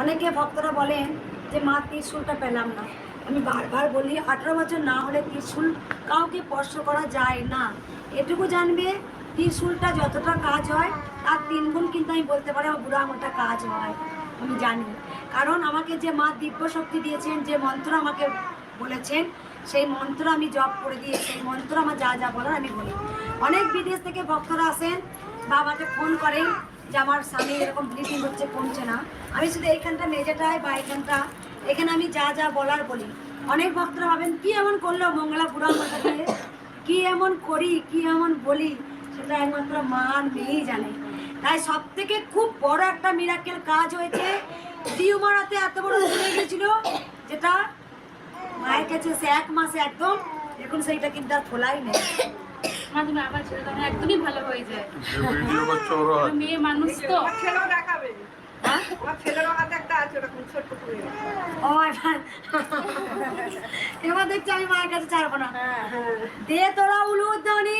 অনেকে ভক্তরা বলেন যে, মা, ত্রিশুলটা পেলাম না। আমি বারবার বলি, আঠারো বছর না হলে ত্রিশুল কাউকে স্পর্শ করা যায় না। এটুকু জানবে, ত্রিশুলটা যতটা কাজ হয়, তার তিন গুণ কিন্তু আমি বলতে পারি, আমার বুড়ো আঙুলটা কাজ হয় আমি জানি। কারণ আমাকে যে মা দিব্য শক্তি দিয়েছেন, যে মন্ত্র আমাকে বলেছেন, সেই মন্ত্র আমি জপ করে দিয়ে সেই মন্ত্র আমার যা যা বলার আমি বলি। অনেক বিদেশ থেকে ভক্তরা আসেন, বাবাকে ফোন করেন যে আমার স্বামী এরকম ব্লিডিং হচ্ছে, কমছে না। আমি শুধু এইখানটা মেঝেটায় বা এইখানটা, এখানে আমি যা যা বলার বলি। অনেক ভক্তরা ভাবেন, কি এমন করল মঙ্গলা মাথা দিয়ে কি এমন করি, কি এমন বলি? সেটা একমাত্র মা আর মেয়েই জানে। তাই সব থেকে খুব বড় একটা মিরাকেল কাজ হয়েছে টিউমারাতে এত বড় ফুলে গেছিল যেটা মায়ের কাছে সে এক মাসে একদম, এখন সেইটা কিন্তু আর খোলাই নেই। মা তুমি আবার ছেড়ে দাও একদমই ভালো হয়ে যায়। মেয়ে মানুষ তো। ছেলেও দেখাবে। হ্যাঁ? ছেলেরও একটা আছে ওরকম ছোট্ট করে। ও এবার দেখছি আমি মায়ের কাছে ছাড়বো না। হ্যাঁ হ্যাঁ। দে তোরা উলুধ্বনি।